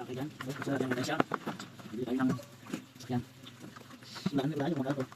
sa akin yan. Sa akin na siya. Hindi tayo ng sakyan. Wala na, wala yung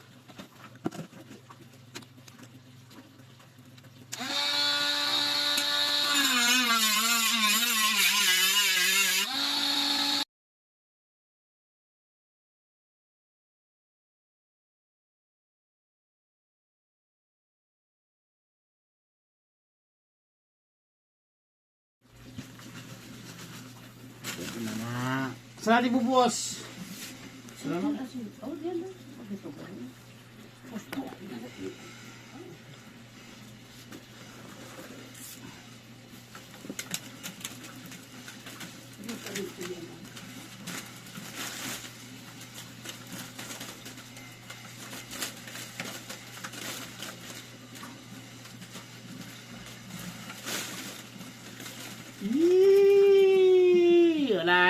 na na. Saan natin bubuos? Salamat. Yee! Wala na. Right,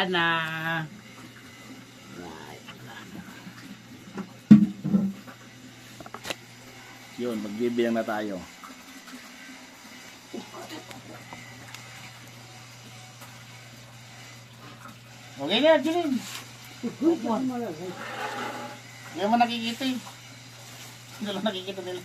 na. Yun, magbibilang na tayo. Okay na. Upuan. Hindi mo nakikita eh. Hindi lang nakikita nila.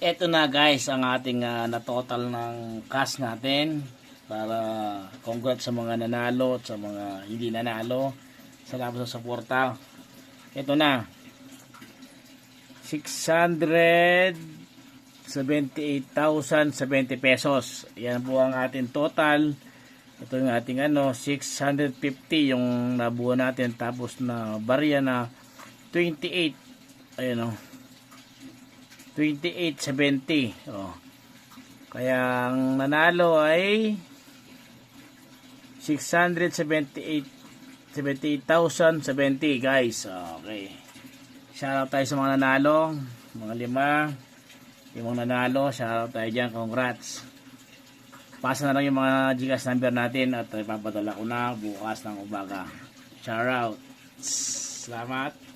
Eto na guys ang ating ah, na total ng cash natin para congrats sa mga nanalo at sa mga hindi nanalo. Salamat sa suporta. Ito na. 678,070 pesos. Yan po ang ating total. Ito yung ating ano, 650 yung nabuo natin tapos na barya na 28. Ayun oh. 28.70. Oh. Kaya ang nanalo ay 678 78,070 guys. Okay. Shoutout tayo sa mga nanalo. Mga lima. Mga nanalo, shoutout tayo dyan. Congrats. Pasa na lang yung mga Gcash number natin at ipapadala ko na bukas ng umaga. Shoutout. Salamat.